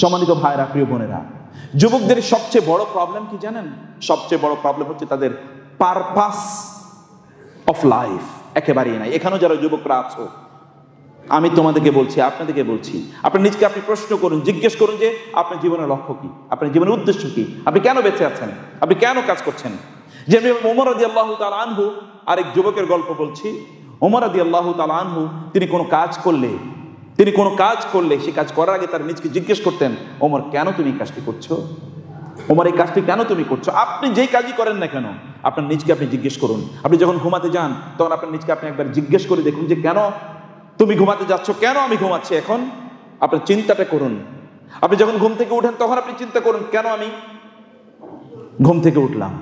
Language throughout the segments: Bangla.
সম্মানিত ভাইরা প্রিয় বোনেরা, যুবকদের সবচেয়ে বড় প্রবলেম কি জানেন? সবচেয়ে বড় প্রবলেম হচ্ছে তাদের পারপাস অফ লাইফ একেবারেই নাই। এখানেও যারা যুবকরা আছো, আমি তোমাদেরকে বলছি, আপনাদেরকে বলছি, আপনি নিজকে আপনি প্রশ্ন করুন, জিজ্ঞেস করুন যে আপনার জীবনের লক্ষ্য কি? আপনার জীবনের উদ্দেশ্য কি? আপনি কেন বেঁচে আছেন? আপনি কেন কাজ করছেন? যে আমি ওমর আদি আল্লাহ তাল আনহু আরেক যুবকের গল্প বলছি ওমর আদি আল্লাহ তাল আনহু, তিনি কোনো কাজ করলে তিনি কোনো কাজ করলে, সে কাজ করার আগে তার নিজকে জিজ্ঞেস করতেন, ওমর, কেন তুমি এই কাজটি করছ? ওমর, এই কাজটি কেন তুমি করছ? আপনি যেই কাজই করেন না কেন, আপনার নিজকে আপনি জিজ্ঞেস করুন। আপনি যখন ঘুমাতে যান, তখন আপনার নিজকে আপনি একবার জিজ্ঞেস করে দেখুন যে, কেন তুমি ঘুমাতে যাচ্ছ? কেন আমি ঘুমাচ্ছি এখন? আপনার চিন্তাটা করুন। আপনি যখন ঘুম থেকে উঠেন, তখন আপনি চিন্তা করুন, কেন আমি ঘুম থেকে উঠলাম?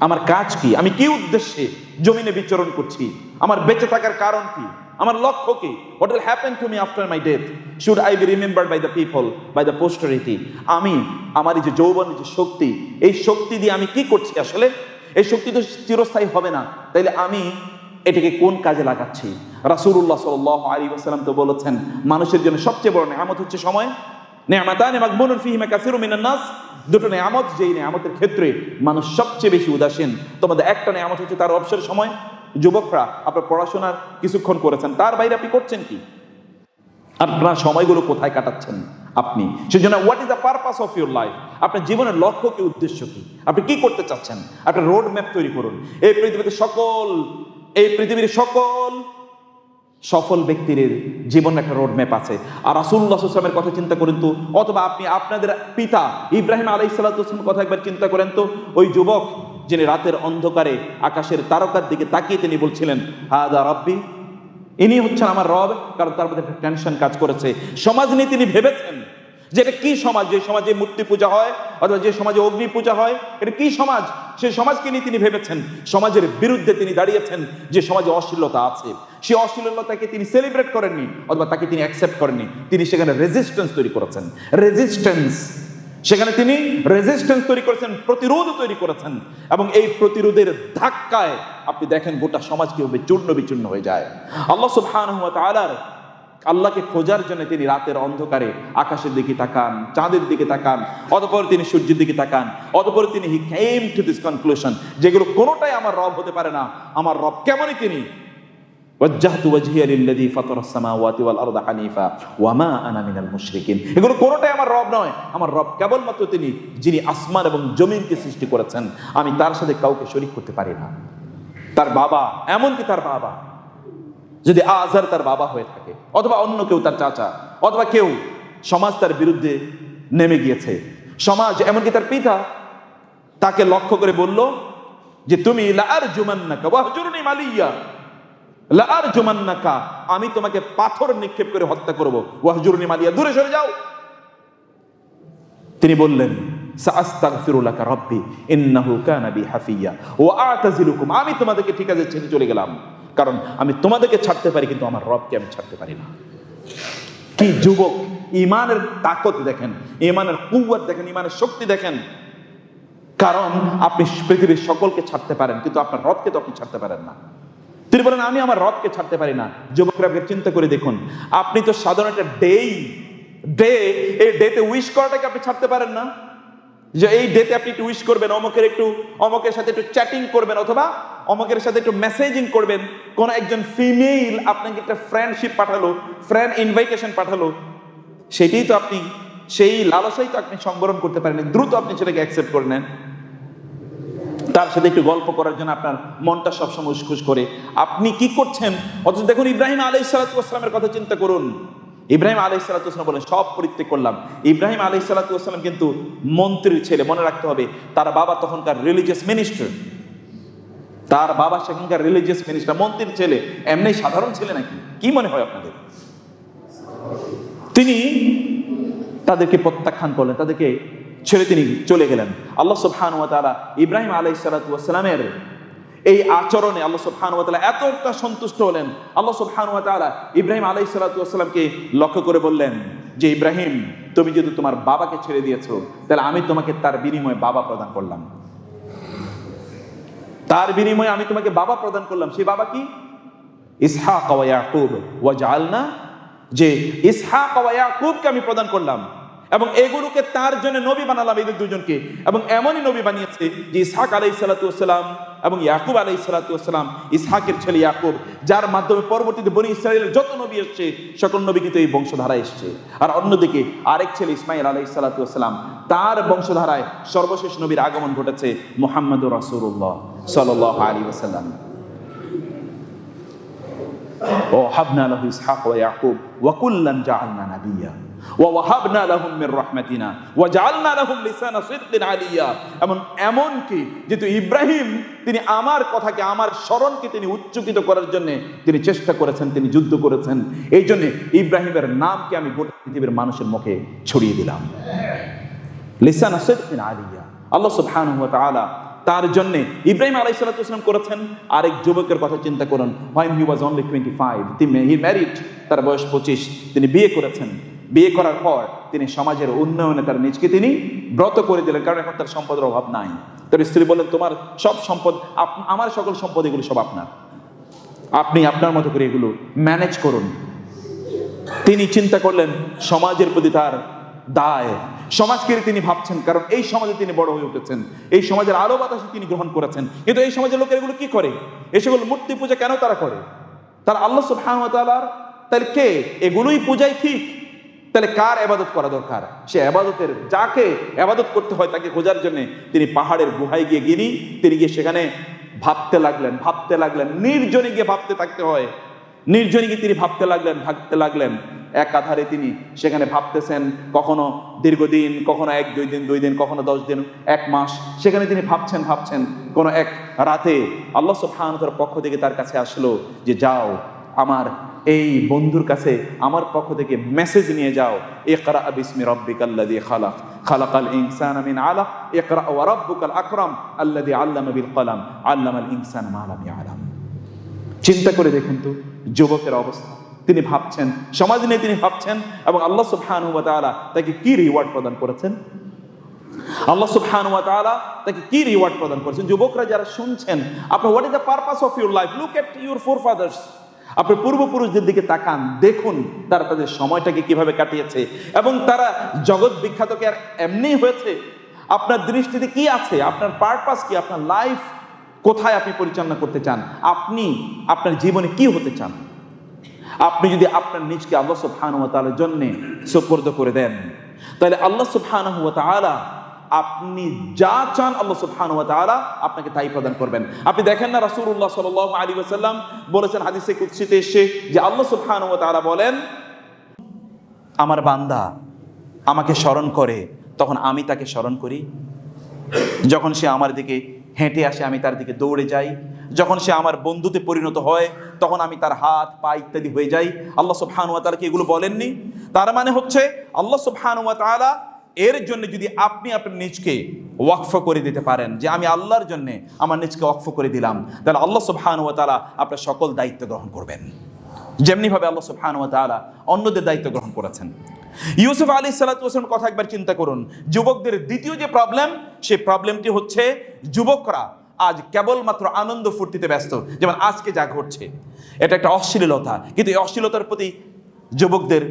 আমার কাজ কি? আমি কি উদ্দেশ্যে জমিনে বিচরণ করছি? আমার বেঁচে থাকার কারণ কি? আমার লক্ষ্য কি? What will happen to me after my death should I be remembered by the people by the posterity আমি, আমার এই যে যৌবন যে শক্তি, এই শক্তি দিয়ে আমি কি করছি আসলে? এই শক্তি তো চিরস্থায়ী হবে না। তাইলে আমি এটাকে কোন কাজে লাগাচ্ছি? রাসূলুল্লাহ সাল্লাল্লাহু আলাইহি ওয়াসাল্লাম তো বলেছেন, মানুষের জন্য সবচেয়ে বড় নেয়ামত হচ্ছে সময়। নেয়ামাতানে মাকবুনুন ফিহিমা কাসিরুম মিনান নাস। দুটো নেয়ামত, যেই নেয়ামতের ক্ষেত্রে মানুষ সবচেয়ে বেশি উদাসীন। তোমাদের একটা নেয়ামত হচ্ছে তার অবসর সময়। যুবকরা আপনার পড়াশোনার কিছুক্ষণ করেছেন। তার বাইরে আপনি করছেন কি? আপনার সময়গুলো কোথায় কাটাচ্ছেন আপনি? সেজন্য what is the purpose of your life আপনার জীবনের লক্ষ্য কি, উদ্দেশ্য কি? আপনি কি করতে চাচ্ছেন? একটা রোড ম্যাপ তৈরি করুন। এই পৃথিবীতে সকল, এই পৃথিবীর সকল সফল ব্যক্তির জীবন একটা রোড ম্যাপ আছে। আর রাসুল্লাহ আসলামের কথা চিন্তা করেন তো, অথবা আপনি আপনাদের পিতা ইব্রাহিম আলাই কথা একবার চিন্তা করেন তো, ওই যুবক যিনি রাতের অন্ধকারে আকাশের তারকার দিকে তাকিয়ে তিনি বলছিলেন, হাদা রব্বি, ইনি হচ্ছেন আমার রব, কারণ তার মধ্যে একটা টেনশন কাজ করেছে। সমাজ নিয়ে তিনি ভেবেছেন যে এটা কি সমাজ? যে সমাজে মূর্তি পূজা হয় অথবা যে সমাজে অগ্নি পূজা হয়, এটা কি সমাজ? সেই সমাজকে নিয়ে তিনি ভেবেছেন, সমাজের বিরুদ্ধে তিনি দাঁড়িয়েছেন যে সমাজে অশ্লীলতা আছে। সেই অশ্লীলতাকে তিনি সেলিব্রেট করেননি অথবা তাকে তিনি অ্যাকসেপ্ট করেননি। তিনি সেখানে রেজিস্ট্যান্স তৈরি করেছেন। রেজিস্ট্যান্স সেখানে তিনি রেজিস্ট্যান্স তৈরি করেছেন, প্রতিরোধ তৈরি করেছেন। এবং এই প্রতিরোধের ধাক্কায় আপনি দেখেন গোটা সমাজ কীভাবে চূর্ণ বিচূর্ণ হয়ে যায়। আল্লাহ তাআলার আল্লাহকে খোঁজার জন্য তিনি রাতের অন্ধকারে আকাশের দিকে তাকান, চাঁদের দিকে তাকান, অতপর তিনি সূর্যের দিকে তাকান, অতপর তিনি he came to this conclusion যেগুলো কোনোটাই আমার রব হতে পারে না। আমার রব কেমনই তিনি? ওয়াজ্জাহতু ওয়াজহিয়া লিল্লাযী ফাতারাস সামাওয়াতি ওয়াল আরদা হানিফা ওয়া মা আনা এগুলো কোনোটাই আমার রব নয়। আমার রব কেবলমাত্র তিনি, যিনি আসমান এবং জমিনকে সৃষ্টি করেছেন। আমি তার সাথে কাউকে শরীক করতে পারি না। তার বাবা, এমনকি তার বাবা, যদি আজহার তার বাবা হয়ে থাকে, অথবা অন্য কেউ তার চাচা, অথবা কেউ সমাজ তার বিরুদ্ধে নেমে গিয়েছে। সমাজ, এমনকি তার পিতা, তাকে লক্ষ্য করে বলল যে, তুমি লার জুমান্নাকা ওয়াহজুরনি মালিয়া। লার জুমান্নাকা আমি তোমাকে পাথর নিক্ষেপ করে হত্যা করব। ওয়াহজুরনি মালিয়া, দূরে সরে যাও। তিনি বললেন আমি তোমাদেরকে ঠিক আছে ছেড়ে চলে গেলাম। কারণ আমি তোমাদেরকে ছাড়তে পারি, কিন্তু আমার রবকে আমি ছাড়তে পারি না। কি যুবক, ইমানের তাকত দেখেন, ইমানের কুয়াত দেখেন, ইমানের শক্তি দেখেন। কারণ আপনি পৃথিবীর সকলকে ছাড়তে পারেন, কিন্তু আপনার রবকে তো আপনি ছাড়তে পারেন না। তিনি বলেন, আমি আমার রবকে ছাড়তে পারি না। যুবকরা চিন্তা করে দেখুন, আপনি তো সাধারণ একটা ডেই ডে এই ডেতে উইশ করাটাকে আপনি ছাড়তে পারেন না। যে এই ডেতে আপনি একটু উইশ করবেন, অমকের একটু, অমকের সাথে একটু চ্যাটিং করবেন অথবা অমকের সাথে একটু মেসেজিং করবেন। কোন একজন ফিমেল আপনাকে একটা ফ্রেন্ডশিপ পাঠালো ফ্রেন্ড ইনভাইটেশন পাঠালো। সেটাই তো আপনি, সেই লালসাই তো আপনি সংবরণ করতে পারেন দ্রুত আপনি সেটাকে অ্যাকসেপ্ট করে নেন। তার সাথে একটু গল্প করার জন্য আপনার মনটা সবসময় উসখুস করে। আপনি কি করছেন? অথচ দেখুন, ইব্রাহিম আলাই সালাতামের কথা চিন্তা করুন। ইব্রাহিম আলাই সালাতাম বলেন, সব পরিত্যাগ করলাম। ইব্রাহিম আলাই সালাতাম কিন্তু মন্ত্রীর ছেলে, মনে রাখতে হবে, তার বাবা তখনকার রিলিজিয়াস মিনিস্টার তার বাবা সেখানকার রিলিজিয়াস মিনিস্টার মন্ত্রীর ছেলে। এমনি সাধারণ ছেলে নাকি? কি মনে হয় আপনাদের? তিনি তাদেরকে প্রত্যাখ্যান করলেন, তাদেরকে ছেড়ে তিনি চলে গেলেন। আল্লাহ সুবহান ওয়া তাআলা ইব্রাহিম আলাইহিস সালাতু ওয়াসসালামের এই আচরণে আল্লাহ সুবহান ওয়া তাআলা এতটা সন্তুষ্ট হলেন। আল্লাহ সুবহান ওয়া তাআলা ইব্রাহিম আলাইহিস সালাতু ওয়াসসালামকে লক্ষ্য করে বললেন যে, ইব্রাহিম, তুমি যদি তোমার বাবাকে ছেড়ে দিয়েছ, তাহলে আমি তোমাকে তার বিনিময়ে বাবা প্রদান করলাম। তার বিনিময়ে আমি তোমাকে বাবা প্রদান করলাম। সেই বাবা কি? ইসহাক ওয়া ইয়াকুব। ওয়া জাআলনা যে, ইসহাক ওয়া ইয়াকুবকে আমি প্রদান করলাম। এবং এগুলোকে তার জন্য নবী বানালাম এদের দুজনকে। এবং এমনই নবী বানিয়েছে যে ইসহাক আলাই সালাতাম এবং ইয়াকুব আলাই সালাতাম ইসহাকের ছেলে ইয়াকুব, যার মাধ্যমে পরবর্তীতে বনি ইসরায়েলের যত নবী এসছে, সকল নবী কিন্তু এই বংশধারা এসছে। আর অন্যদিকে আরেক ছেলে ইসমাইল আলাই সালাতাম তার বংশধারায় সর্বশেষ নবীর আগমন ঘটেছে মোহাম্মদ রাসুল্লাহ সাল আলী ওসাল্লাম ও হাবনা আলহ ইসহাক ও ইয়াকুব ওয়াকুল্লান জাহান্না নাবিয়া। ওয়াহাবনা লাহুম মির রহমাতিনা ওয়া লিসানা আলিয়া। এমন যেহেতু ইব্রাহিম, তিনি আমার কথাকে, আমার স্মরণকে তিনি উচ্চকিত করার জন্য তিনি চেষ্টা করেছেন, তিনি যুদ্ধ করেছেন। এই জন্য ইব্রাহিমের নামকে আমি গোটা পৃথিবীর মানুষের মুখে ছড়িয়ে দিলাম। লিসানা আলিয়া। আল্লাহ তাআলা তার জন্য ইব্রাহিম আলাইসালাম করেছেন। আরেক যুবকের কথা চিন্তা করুন। When he was only twenty five he married তার বয়স পঁচিশ, তিনি বিয়ে করেছেন। বিয়ে করার পর তিনি সমাজের উন্নয়নে তার নিজকে তিনি ব্রত করে দিলেন, কারণ এখন তার সম্পদের অভাব নাই। তার স্ত্রী বললেন, তোমার সব সম্পদ আমার সকল সম্পদ এগুলো সব আপনার। আপনি আপনার মতো করে এগুলো ম্যানেজ করুন। তিনি চিন্তা করলেন, সমাজের প্রতি তার দায়। সমাজকে তিনি ভাবছেন, কারণ এই সমাজে তিনি বড় হয়ে উঠেছেন। এই সমাজের আলো বাতাসে তিনি গ্রহণ করেছেন। কিন্তু এই সমাজের লোকের এগুলো কি করে? এই সকল মূর্তি পূজা কেন তারা করে? তারা আল্লাহ তাআলার, তাহলে কে? এগুলোই পূজাই ঠিক। তাহলে কার এবাদত করা দরকার? সে এবাদতের যাকে এবাদত করতে হয় তাকে খোঁজার জন্য তিনি পাহাড়ের গুহায় গিয়ে গিনি, তিনি গিয়ে সেখানে ভাবতে লাগলেন ভাবতে লাগলেন, নির্জনে গিয়ে ভাবতে থাকতে হয়। নির্জনে গিয়ে তিনি ভাবতে লাগলেন ভাবতে লাগলেন, এক আধারে তিনি সেখানে ভাবতেছেন, কখনো দীর্ঘদিন, কখনো এক, দুই দিন দুই দিন, কখনো দশ দিন, এক মাস, সেখানে তিনি ভাবছেন ভাবছেন, কোনো এক রাতে আল্লাহ সুবহানাহুর পক্ষ থেকে তার কাছে আসলো যে, যাও, আমার এই বন্ধুর কাছে আমার পক্ষ থেকে মেসেজ নিয়ে যাও। ইকরা বিসমি রব্বিকাল্লাযী খালাক। খালাকাল ইনসানা মিন আলাক। ইকরা ওয়া রাব্বুকাল আকরাম আল্লাযী আল্লামা বিল কলাম। আল্লামাল ইনসানা মা লাম ইয়ালাম। চিন্তা করে দেখুন তো, যুবকের অবস্থা। তিনি ভাবছেন, সমাজ নিয়ে তিনি ভাবছেন এবং আল্লাহ সুবহানাহু ওয়া তাআলা তাকে কি রিওয়ার্ড প্রদান করেছেন? আল্লাহ সুবহানাহু ওয়া তাআলা তাকে কি রিওয়ার্ড প্রদান করেছেন? যুবকরা যারা শুনছেন, আপনার what is the purpose of your life look at your forefathers আপনার পূর্বপুরুষদের দিকে তাকান, দেখুন তারা তাদের সময়টাকে কীভাবে কাটিয়েছে। এবং তারা জগৎ বিখ্যাত কি আর এমনি হয়েছে? আপনার দৃষ্টিতে কি আছে? আপনার পারপাস কি? আপনার লাইফ কোথায় আপনি পরিচালনা করতে চান? আপনি, আপনার জীবনে কি হতে চান? আপনি যদি আপনার নিজকে আল্লাহ সুবহানাহু ওয়া তাআলার জন্য সুপর্দ করে দেন, তাহলে আল্লাহ সুবহানাহু ওয়া তাআলা আপনি যা চান আল্লাহ সুবহানাহু ওয়া তাআলা আপনাকে তাই প্রদান করবেন। আপনি দেখেন না রাসূলুল্লাহ সাল্লাল্লাহু আলাইহি ওয়াসাল্লাম বলেছেন হাদিসে কুদসিতে এসে যে আল্লাহ সুবহানাহু ওয়া তাআলা বলেন, আমার বান্দা আমাকে স্মরণ করে। তখন আমি তাকে স্মরণ করি। যখন সে আমার দিকে হেঁটে আসে, আমি তার দিকে দৌড়ে যাই। যখন সে আমার বন্ধুতে পরিণত হয়, তখন আমি তার হাত, পা ইত্যাদি হয়ে যাই। আল্লাহ সুবহানুয়া তাআলা কি এগুলো বলেননি। তার মানে হচ্ছে, আল্লাহ সুবহানুয়া তাআলা এর জন্য যদি আপনি আপনার নিজকে ওয়াকফ করে দিতে পারেন, যে আমি আল্লাহর জন্য আমার নিজকে ওয়াকফ করে দিলাম, তাহলে আল্লাহ সুবহানুয়া তাআলা আপনার সকল দায়িত্ব গ্রহণ করবেন। যেমনিভাবে আল্লাহ সুবহানাহু ওয়া তাআলা অন্যদের দায়িত্ব গ্রহণ করেছেন। ইউসুফ আলী সালাতামের কথা একবার চিন্তা করুন। যুবকদের দ্বিতীয় যে প্রবলেম সেই প্রবলেমটি হচ্ছে যুবকরা আজ কেবলমাত্র আনন্দ ফুর্তিতে ব্যস্ত। যেমন আজকে যা ঘটছে, এটা একটা অশ্লীলতা। কিন্তু এই অশ্লীলতার প্রতি যুবকদের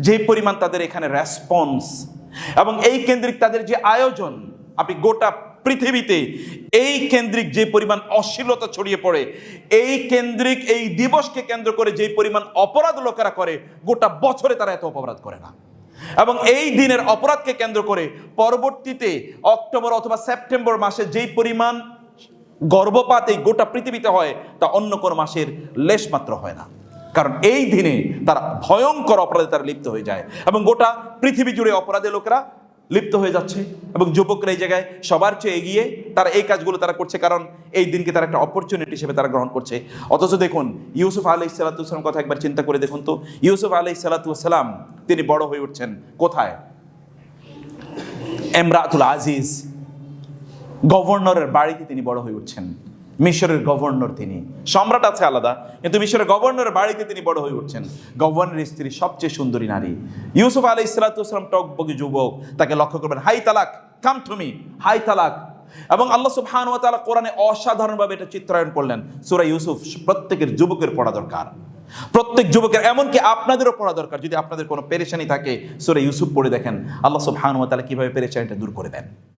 যে পরিমাণ তাদের এখানে রেসপন্স এবং এই কেন্দ্রিক তাদের যে আয়োজন, আপনি গোটা পৃথিবীতে এই কেন্দ্রিক যে পরিমাণ অশ্লীলতা ছড়িয়ে পড়ে, এই কেন্দ্রিক এই দিবসকে কেন্দ্র করে যে পরিমাণ অপরাধ লোকেরা করে, গোটা বছরে তারা এত অপরাধ করে না। এবং এই দিনের অপরাধকে কেন্দ্র করে পরবর্তীতে অক্টোবর অথবা সেপ্টেম্বর মাসে যেই পরিমাণ গর্ভপাত এই গোটা পৃথিবীতে হয়, তা অন্য কোনো মাসের লেশমাত্র হয় না। কারণ এই দিনে তারা ভয়ঙ্কর অপরাধে তারা লিপ্ত হয়ে যায়। এবং গোটা পৃথিবী জুড়ে অপরাধে লোকেরা লিপ্ত হয়ে যাচ্ছে। এবং যুবকরা এই জায়গায় সবার চেয়ে এগিয়ে তারা এই কাজগুলো তারা করছে কারণ এই দিনকে তারা একটা অপরচুনিটি হিসেবে তারা গ্রহণ করছে। অথচ দেখুন, ইউসুফ আলি সালাতাম কথা একবার চিন্তা করে দেখুন তো, ইউসুফ আলি সালাতাম তিনি বড় হয়ে উঠছেন কোথায়? এমরাতুল আজিজ, গভর্নরের বাড়িতে তিনি বড় হয়ে উঠছেন। মিশরের গভর্নর তিনি। সম্রাট আছে আলাদা, কিন্তু মিশরের গভর্নরের বাড়িতে তিনি বড় হয়ে উঠছেন। গভর্নরের স্ত্রী সবচেয়ে সুন্দরী নারী। ইউসুফ আলাই ইসলাতাম টকবগি যুবক, তাকে লক্ষ্য করবেন, হাই তালাক, কাম তুমি হাই তালাক। এবং আল্লাহ সুবহান ওয়া তাআলা কোরআনে অসাধারণভাবে এটা চিত্রায়ন করলেন, সূরা ইউসুফ প্রত্যেকের যুবকের পড়া দরকার। প্রত্যেক যুবকের, এমনকি আপনাদেরও পড়া দরকার, যদি আপনাদের কোনো পেরেশানি থাকে, সুরে ইউসুফ পড়ে দেখেন, আল্লাহ সুবহানাহু ওয়া তাআলা কীভাবে পেরেশানিটা দূর করে দেন।